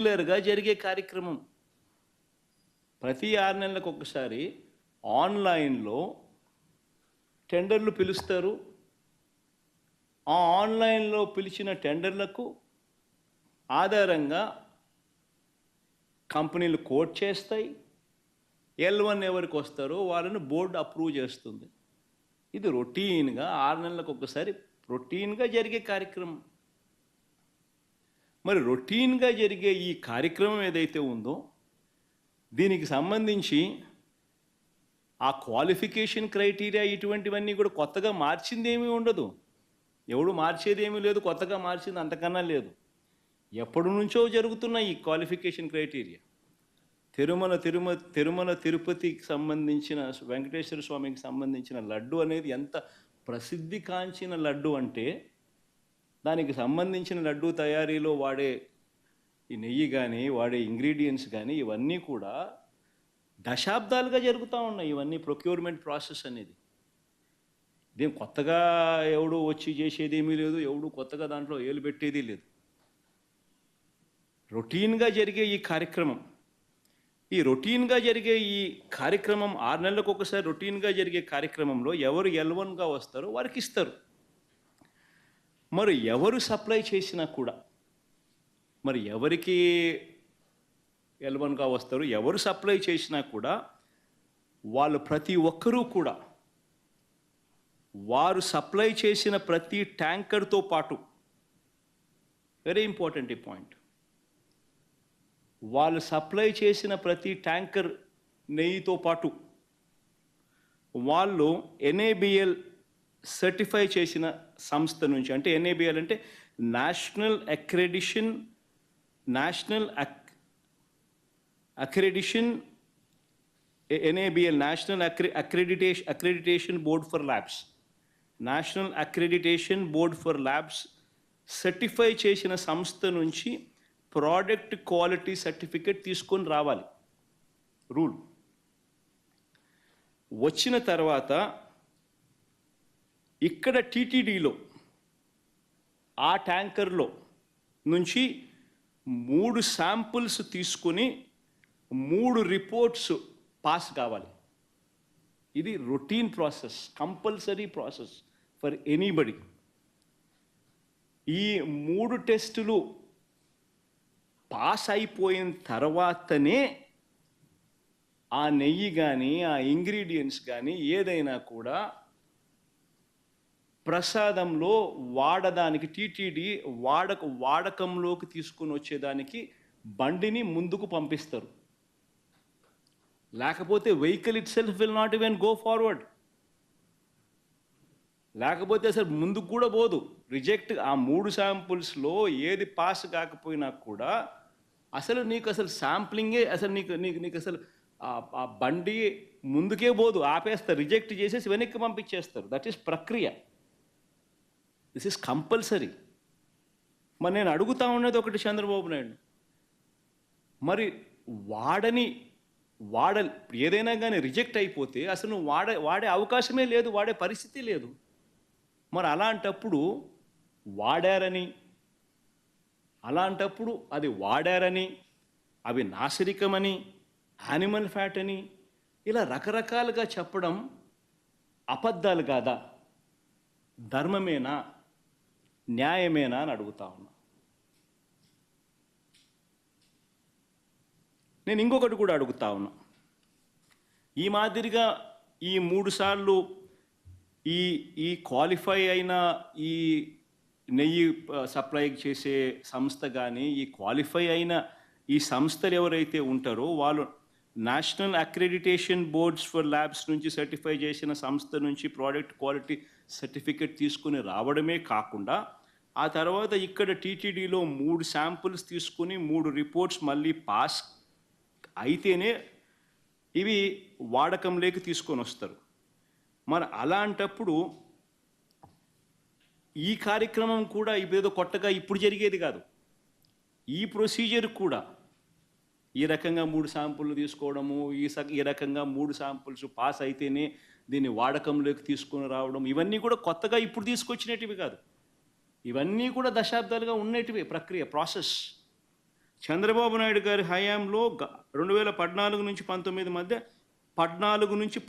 రెగ్యులర్గా జరిగే కార్యక్రమం. ప్రతి ఆరు నెలలకు ఒకసారి ఆన్లైన్లో టెండర్లు పిలుస్తారు. ఆ ఆన్లైన్లో పిలిచిన టెండర్లకు ఆధారంగా కంపెనీలు కోట్ చేస్తాయి. ఎల్ వన్ ఎవరికి వస్తారో వాళ్ళని బోర్డు అప్రూవ్ చేస్తుంది. ఇది రొటీన్గా ఆరు నెలలకు ఒకసారి రొటీన్గా జరిగే కార్యక్రమం. మరి రొటీన్గా జరిగే ఈ కార్యక్రమం ఏదైతే ఉందో దీనికి సంబంధించి ఆ క్వాలిఫికేషన్ క్రైటీరియా ఇటువంటివన్నీ కూడా కొత్తగా మార్చింది ఏమీ ఉండదు. ఎవడు మార్చేది ఏమీ లేదు కొత్తగా మార్చింది అంతకన్నా లేదు. ఎప్పటి నుంచో జరుగుతున్న ఈ క్వాలిఫికేషన్ క్రైటీరియా. తిరుమల తిరుమ తిరుమల తిరుపతికి సంబంధించిన వెంకటేశ్వర స్వామికి సంబంధించిన లడ్డు అనేది ఎంత ప్రసిద్ధి కాంచిన లడ్డు అంటే దానికి సంబంధించిన లడ్డు తయారీలో వాడే ఈ నెయ్యి కానీ వాడే ఇంగ్రీడియంట్స్ కానీ ఇవన్నీ కూడా దశాబ్దాలుగా జరుగుతూ ఉన్నాయి ఇవన్నీ ప్రొక్యూర్మెంట్ ప్రాసెస్ అనేది. ఇదేం కొత్తగా ఎవడు వచ్చి చేసేది ఏమీ లేదు ఎవడు కొత్తగా దాంట్లో ఏలు పెట్టేది లేదు. రొటీన్గా జరిగే ఈ కార్యక్రమం ఈ రొటీన్గా జరిగే ఈ కార్యక్రమం ఆరు నెలలకు ఒకసారి రొటీన్గా జరిగే కార్యక్రమంలో ఎవరు ఎల్వన్గా వస్తారో వారికి ఇస్తారు. మరి ఎవరు సప్లై చేసినా కూడా మరి ఎవరికి ఎల్వన్గా వస్తారు ఎవరు సప్లై చేసినా కూడా వాళ్ళు ప్రతి ఒక్కరూ కూడా వారు సప్లై చేసిన ప్రతి ట్యాంకర్తో పాటు వెరీ ఇంపార్టెంట్ ఈ పాయింట్ వాళ్ళు సప్లై చేసిన ప్రతి ట్యాంకర్ నెయ్యితో పాటు వాళ్ళు ఎన్ఏబిఎల్ సర్టిఫై చేసిన సంస్థ నుంచి అంటే ఎన్ఏబిఎల్ అంటే national accreditation national accreditation NABL national accre accreditation accreditation board for labs national accreditation board for labs certify చేసిన సంస్థ నుంచి ప్రోడక్ట్ క్వాలిటీ సర్టిఫికేట్ తీసుకొని రావాలి. రూల్ వచ్చిన తర్వాత ఇక్కడ టీటీడీలో ఆ ట్యాంకర్లో నుంచి మూడు శాంపుల్స్ తీసుకుని మూడు రిపోర్ట్స్ పాస్ కావాలి. ఇది routine process compulsory process for anybody. ఈ మూడు టెస్టులు పాస్ అయిపోయిన తర్వాతనే ఆ నెయ్యి కానీ ఆ ఇంగ్రీడియంట్స్ కానీ ఏదైనా కూడా ప్రసాదంలో వాడడానికి టీటీడీ వాడక వాడకంలోకి తీసుకొని వచ్చేదానికి బండిని ముందుకు పంపిస్తారు. లేకపోతే vehicle itself will not even go forward లేకపోతే అసలు ముందుకు కూడా పోదు. రిజెక్ట్ ఆ మూడు శాంపుల్స్లో ఏది పాస్ కాకపోయినా కూడా అసలు నీకు అసలు శాంప్లింగే అసలు నీకు నీకు నీకు అసలు ఆ- ఆ బండి ముందుకే పోదు. ఆపేస్తారు రిజెక్ట్ చేసేసి వెనక్కి పంపించేస్తారు. దట్ ఈస్ ప్రక్రియ. దిస్ ఇస్ కంపల్సరీ మరి నేను అడుగుతా ఉన్నది ఒకటి చంద్రబాబు నాయుడు. మరి వాడని వాడ ఏదైనా కానీ రిజెక్ట్ అయిపోతే అసలు నువ్వు వాడే వాడే అవకాశమే లేదు వాడే పరిస్థితి లేదు. మరి అలాంటప్పుడు వాడారని అలాంటప్పుడు అది వాడారని అవి నాసిరికమని యానిమల్ ఫ్యాట్ అని ఇలా రకరకాలుగా చెప్పడం అబద్ధాలు కాదా? ధర్మమేనా? న్యాయమేనా అని అడుగుతా ఉన్నా. నేను ఇంకొకటి కూడా అడుగుతా ఉన్నా. ఈ మాదిరిగా ఈ మూడుసార్లు ఈ ఈ క్వాలిఫై అయిన ఈ నెయ్యి సప్లై చేసే సంస్థ కానీ ఈ క్వాలిఫై అయిన ఈ సంస్థలు ఎవరైతే ఉంటారో వాళ్ళు national accreditation boards for labs నుంచి సర్టిఫై చేసిన సంస్థ నుంచి ప్రోడక్ట్ క్వాలిటీ సర్టిఫికేట్ తీసుకుని రావడమే కాకుండా ఆ తర్వాత ఇక్కడ టీటీడీలో మూడు శాంపుల్స్ తీసుకుని మూడు రిపోర్ట్స్ మళ్ళీ పాస్ అయితేనే ఇవి వాడకంలోకి తీసుకొని వస్తారు. మరి అలాంటప్పుడు ఈ కార్యక్రమం కూడా ఇదేదో కొత్తగా ఇప్పుడు జరిగేది కాదు. ఈ ప్రొసీజర్ కూడా ఈ రకంగా మూడు శాంపుల్లు తీసుకోవడము ఈ స ఈ రకంగా మూడు శాంపుల్స్ పాస్ అయితేనే దీన్ని వాడకంలోకి తీసుకొని రావడం ఇవన్నీ కూడా కొత్తగా ఇప్పుడు తీసుకొచ్చినటివి కాదు. ఇవన్నీ కూడా దశాబ్దాలుగా ఉన్నటివే ప్రక్రియ ప్రాసెస్. చంద్రబాబు నాయుడు గారి హయాంలో రెండు వేల పద్నాలుగు నుంచి పంతొమ్మిది మధ్య పద్నాలుగు నుంచి